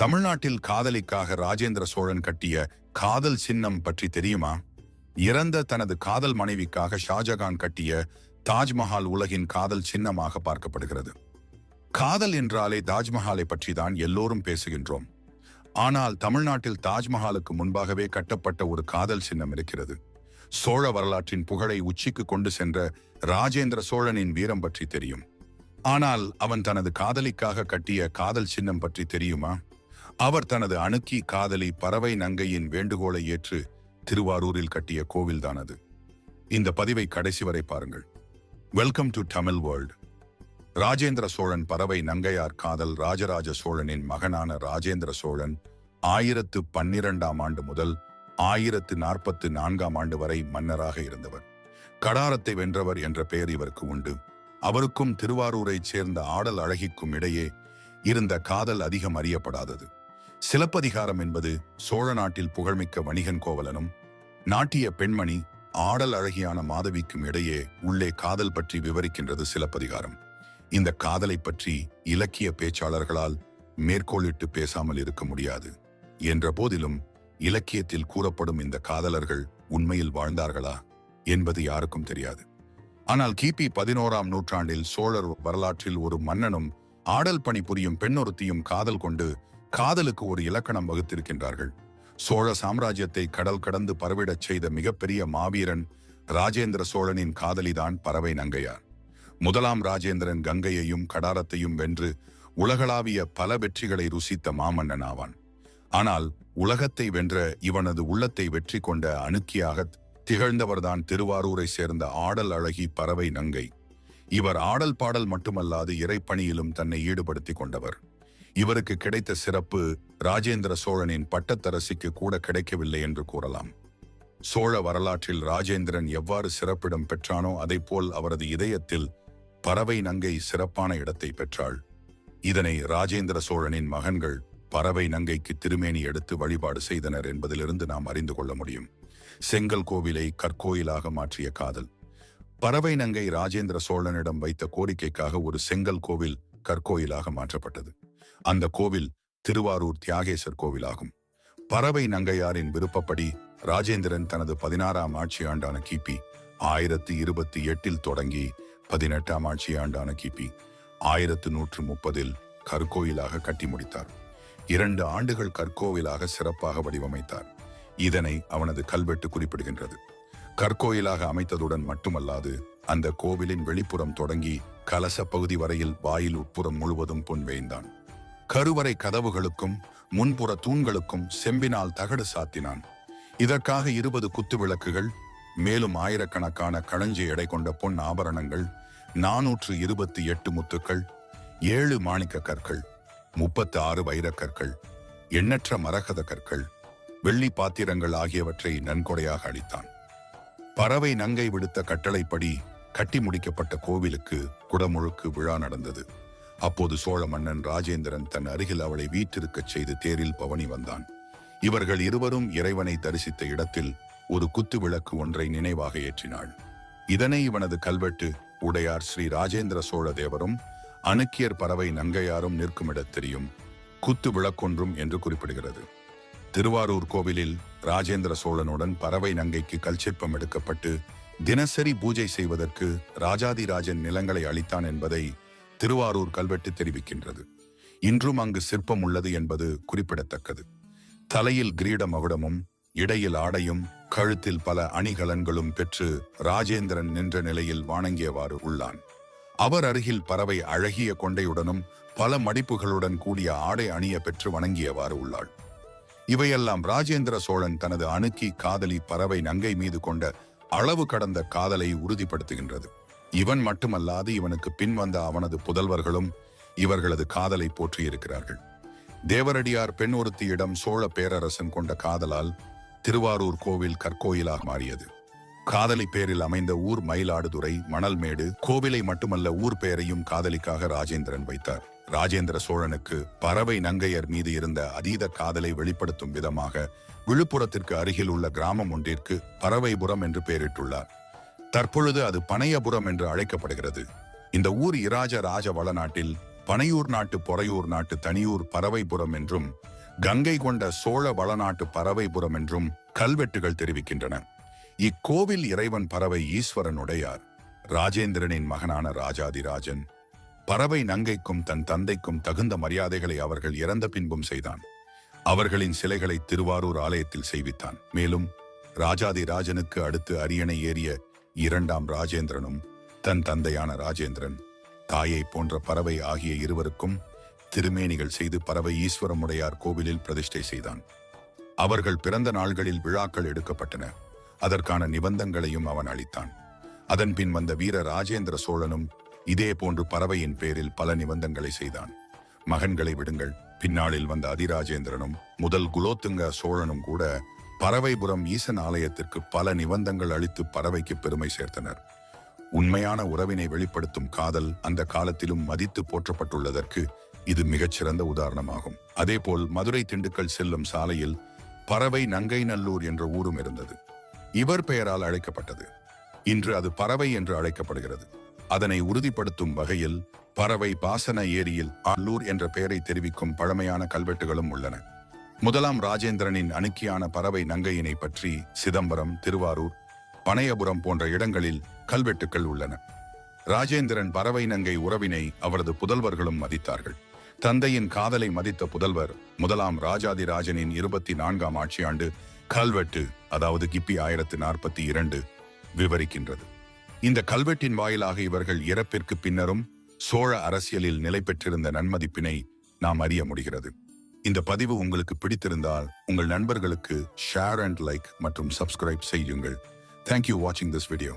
தமிழ்நாட்டில் காதலிக்காக ராஜேந்திர சோழன் கட்டிய காதல் சின்னம் பற்றி தெரியுமா? இறந்த தனது காதல் மனைவிக்காக ஷாஜகான் கட்டிய தாஜ்மஹால் உலகின் காதல் சின்னமாக பார்க்கப்படுகிறது. காதல் என்றாலே தாஜ்மஹாலை பற்றி தான் எல்லோரும் பேசுகின்றோம். ஆனால் தமிழ்நாட்டில் தாஜ்மஹாலுக்கு முன்பாகவே கட்டப்பட்ட ஒரு காதல் சின்னம் இருக்கிறது. சோழ வரலாற்றின் புகழை உச்சிக்கு கொண்டு சென்ற ராஜேந்திர சோழனின் வீரம் பற்றி தெரியும். ஆனால் அவன் தனது காதலிக்காக கட்டிய காதல் சின்னம் பற்றி தெரியுமா? அவர் தனது அணுக்கி காதலி பறவை நங்கையின் வேண்டுகோளை ஏற்று திருவாரூரில் கட்டிய கோவில்தான் அது இந்த பதிவை கடைசி வரை பாருங்கள். Welcome to Tamil world Rajendra Chozhan Paravai Nangaiyar காதல் ராஜராஜ சோழனின் மகனான ராஜேந்திர சோழன் ஆயிரத்து பன்னிரண்டாம் ஆண்டு முதல் ஆயிரத்து நாற்பத்து நான்காம் ஆண்டு வரை மன்னராக இருந்தவர். கடாரத்தை வென்றவர் என்ற பெயர் இவருக்கு உண்டு. அவருக்கும் திருவாரூரைச் சேர்ந்த ஆடல் அழகிக்கும் இடையே இருந்த காதல் அதிகம் அறியப்படாதது. சிலப்பதிகாரம் என்பது சோழ நாட்டில் புகழ்மிக்க வணிகன் கோவலனும் நாட்டிய பெண்மணி ஆடல் அழகியான மாதவிக்கும் இடையே உள்ளே காதல் பற்றி விவரிக்கின்றது சிலப்பதிகாரம். இந்த காதலை பற்றி இலக்கிய பேச்சாளர்களால் மேற்கோளிட்டு பேசாமல் இருக்க முடியாது. என்ற போதிலும் இலக்கியத்தில் கூறப்படும் இந்த காதலர்கள் உண்மையில் வாழ்ந்தார்களா என்பது யாருக்கும் தெரியாது. ஆனால் கிபி பதினோராம் நூற்றாண்டில் சோழர் வரலாற்றில் ஒரு மன்னனும் ஆடல் பணி புரியும் பெண்ணொருத்தியும் காதல் கொண்டு காதலுக்கு ஒரு இலக்கணம் வகுத்திருக்கின்றார்கள். சோழ சாம்ராஜ்யத்தை கடல் கடந்து பரவிடச் செய்த மிகப்பெரிய மாவீரன் ராஜேந்திர சோழனின் காதலிதான் பறவை நங்கையார். முதலாம் ராஜேந்திரன் கங்கையையும் கடாரத்தையும் வென்று உலகளாவிய பல வெற்றிகளை ருசித்த மாமன்னன் ஆவான். ஆனால் உலகத்தை வென்ற இவனது உள்ளத்தை வெற்றி கொண்ட அணுக்கியாக திகழ்ந்தவர்தான் திருவாரூரை சேர்ந்த ஆடல் அழகி பறவை நங்கை. இவர் ஆடல் பாடல் மட்டுமல்லாது இறைப்பணியிலும் தன்னை ஈடுபடுத்திக் கொண்டவர். இவருக்கு கிடைத்த சிறப்பு ராஜேந்திர சோழனின் பட்டத்தரசிக்கு கூட கிடைக்கவில்லை என்று கூறலாம். சோழ வரலாற்றில் ராஜேந்திரன் எவ்வாறு சிறப்பிடம் பெற்றானோ அதைப்போல் அவரது இதயத்தில் பறவை நங்கை சிறப்பான இடத்தை பெற்றாள். இதனை ராஜேந்திர சோழனின் மகன்கள் பறவை நங்கைக்கு திருமேனி எடுத்து வழிபாடு செய்தனர் என்பதிலிருந்து நாம் அறிந்து கொள்ள முடியும். செங்கல் கோவிலை கற்கோயிலாக மாற்றிய காதல். பறவை நங்கை ராஜேந்திர சோழனிடம் வைத்த கோரிக்கைக்காக ஒரு செங்கல் கோவில் கற்கோயிலாக மாற்றப்பட்டது. அந்த கோவில் திருவாரூர் தியாகேசர் கோவிலாகும். பறவை நங்கையாரின் விருப்பப்படி ராஜேந்திரன் தனது பதினாறாம் ஆட்சி ஆண்டான கிபி ஆயிரத்தி இருபத்தி எட்டில் தொடங்கி பதினெட்டாம் ஆட்சி ஆண்டான கிபி ஆயிரத்து நூற்று முப்பதில் கற்கோயிலாக கட்டி முடித்தார். இரண்டு ஆண்டுகள் கற்கோவிலாக சிறப்பாக வடிவமைத்தார். இதனை அவனது கல்வெட்டு குறிப்பிடுகின்றது. கற்கோயிலாக அமைத்ததுடன் மட்டுமல்லாது அந்த கோவிலின் வெளிப்புறம் தொடங்கி கலச பகுதி வரையில் வாயில் உட்புறம் முழுவதும் பொன் வேய்ந்தான் கருவறை கதவுகளுக்கும் முன்புற தூண்களுக்கும் செம்பினால் தகடு சாத்தினான். இதற்காக இருபது குத்து விளக்குகள் மேலும் ஆயிரக்கணக்கான களஞ்சி எடை கொண்ட பொன் ஆபரணங்கள் நானூற்று இருபத்தி எட்டு முத்துக்கள் ஏழு மாணிக்க கற்கள் முப்பத்து ஆறு வைரக்கற்கள் எண்ணற்ற மரகத கற்கள் வெள்ளி பாத்திரங்கள் ஆகியவற்றை நன்கொடையாக அளித்தான். பறவை நங்கை விடுத்த கட்டளைப்படி கட்டி முடிக்கப்பட்ட கோவிலுக்கு குடமுழுக்கு விழா நடந்தது. அப்போது சோழ மன்னன் ராஜேந்திரன் தன் அருகில் அவளை வீற்றிருக்கச் செய்து தேரில் பவனி வந்தான். இவர்கள் இருவரும் இறைவனை தரிசித்த இடத்தில் ஒரு குத்து விளக்கு ஒன்றை நினைவாக ஏற்றினாள். இதனை இவனது கல்வெட்டு உடையார் ஸ்ரீ ராஜேந்திர சோழ தேவரும் அணுக்கியர் பறவை நங்கையாரும் நிற்குமிடத் தெரியும். குத்து விளக்கொன்றும் என்று குறிப்பிடுகிறது. திருவாரூர் கோவிலில் ராஜேந்திர சோழனுடன் பறவை நங்கைக்கு கல்சிற்பம் எடுக்கப்பட்டு தினசரி பூஜை செய்வதற்கு ராஜாதிராஜன் நிலங்களை அளித்தான் என்பதை திருவாரூர் கல்வெட்டு தெரிவிக்கின்றது. இன்றும் அங்கு சிற்பம் உள்ளது என்பது குறிப்பிடத்தக்கது. தலையில் கிரீட மகுடமும் இடையில் ஆடையும் கழுத்தில் பல அணிகலன்களும் பெற்று ராஜேந்திரன் நின்ற நிலையில் வணங்கியவாறு உள்ளான். அவர் அருகில் பறவை அழகிய கொண்டையுடனும் பல மடிப்புகளுடன் கூடிய ஆடை அணிய பெற்று வணங்கியவாறு உள்ளாள். இவையெல்லாம் ராஜேந்திர சோழன் தனது அணுக்கி காதலி பறவை நங்கை மீது கொண்ட அளவு கடந்த காதலை உறுதிப்படுத்துகின்றது. இவன் மட்டுமல்லாது இவனுக்கு பின் வந்த அவனது புதல்வர்களும் இவர்களது காதலை போற்றியிருக்கிறார்கள். தேவரடியார் பெண் ஒருத்தியிடம் சோழ பேரரசன் கொண்ட காதலால் திருவாரூர் கோவில் கற்கோயிலாக மாறியது. காதலி பேரில் அமைந்த ஊர் மயிலாடுதுறை மணல்மேடு கோவிலை மட்டுமல்ல ஊர் பெயரையும் காதலிக்காக ராஜேந்திரன் வைத்தார். ராஜேந்திர சோழனுக்கு பறவை நங்கையர் மீது இருந்த அதீத காதலை வெளிப்படுத்தும் விதமாக விழுப்புரத்திற்கு அருகில் உள்ள கிராமம் ஒன்றிற்கு பறவைபுரம் என்று பெயரிட்டுள்ளார். தற்பொழுது அது பனையபுரம் என்று அழைக்கப்படுகிறது. இந்த ஊர் இராஜ ராஜ வளநாட்டில் பனையூர் நாட்டு பொறையூர் நாட்டு தனியூர் பறவைபுரம் என்றும் கங்கை கொண்ட சோழ வளநாட்டு பறவைபுரம் என்றும் கல்வெட்டுகள் தெரிவிக்கின்றன. இக்கோவில் இறைவன் பறவை ஈஸ்வரனுடையார். ராஜேந்திரனின் மகனான ராஜாதிராஜன் பறவை நங்கைக்கும் தன் தந்தைக்கும் தகுந்த மரியாதைகளை அவர்கள் இறந்த பின்பும் செய்தான். அவர்களின் சிலைகளை திருவாரூர் ஆலயத்தில் செய்வித்தான். மேலும் ராஜாதிராஜனுக்கு அடுத்து அரியணை ஏறிய இரண்டாம் ராஜேந்திரனும் தன் தந்தையான ராஜேந்திரன் தாயை போன்ற பறவை ஆகிய இருவருக்கும் திருமேனிகள் செய்து பறவை ஈஸ்வரமுடையார் கோவிலில் பிரதிஷ்டை செய்தான். அவர்கள் பிறந்த நாள்களில் விழாக்கள் எடுக்கப்பட்டன. அதற்கான நிபந்தங்களையும் அவன் அளித்தான். அதன் பின் வந்த வீர ராஜேந்திர சோழனும் இதே போன்று பறவையின் பேரில் பல நிபந்தங்களை செய்தான். மகன்களை விடுங்கள். பின்னாளில் வந்த அதிராஜேந்திரனும் முதல் குலோத்துங்க சோழனும் கூட பறவைபுரம் ஈசன் ஆலயத்திற்கு பல நிபந்தங்கள் அளித்து பறவைக்கு பெருமை சேர்த்தனர். உண்மையான உறவினை வெளிப்படுத்தும் காதல் அந்த காலத்திலும் மதித்து போற்றப்பட்டுள்ளதற்கு இது மிகச்சிறந்த உதாரணமாகும். அதேபோல் மதுரை திண்டுக்கல் செல்லும் சாலையில் பறவை நங்கை நல்லூர் என்ற ஊரும் இருந்தது. இவர் பெயரால் அழைக்கப்பட்டது. இன்று அது பறவை என்று அழைக்கப்படுகிறது. அதனை உறுதிப்படுத்தும் வகையில் பறவை பாசன ஏரியில் அல்லூர் என்ற பெயரை தெரிவிக்கும் பழமையான கல்வெட்டுகளும் உள்ளன. முதலாம் ராஜேந்திரனின் அணுக்கியான பறவை நங்கையினை பற்றி சிதம்பரம் திருவாரூர் பனையபுரம் போன்ற இடங்களில் கல்வெட்டுக்கள் உள்ளன. ராஜேந்திரன் பறவை நங்கை உறவினை அவரது புதல்வர்களும் மதித்தார்கள். தந்தையின் காதலை மதித்த புதல்வர் முதலாம் ராஜாதிராஜனின் இருபத்தி நான்காம் ஆட்சியாண்டு கல்வெட்டு அதாவது கிப்பி ஆயிரத்து நாற்பத்தி இரண்டு விவரிக்கின்றது. இந்த கல்வெட்டின் வாயிலாக இவர்கள் இறப்பிற்கு பின்னரும் சோழ அரசியலில் நிலை பெற்றிருந்த நன்மதிப்பினை நாம் அறிய முடிகிறது. இந்த பதிவு உங்களுக்கு பிடித்திருந்தால் உங்கள் நண்பர்களுக்கு ஷேர் அண்ட் லைக் மற்றும் சப்ஸ்கிரைப் செய்யுங்கள். தேங்க்யூ வாட்சிங் திஸ் வீடியோ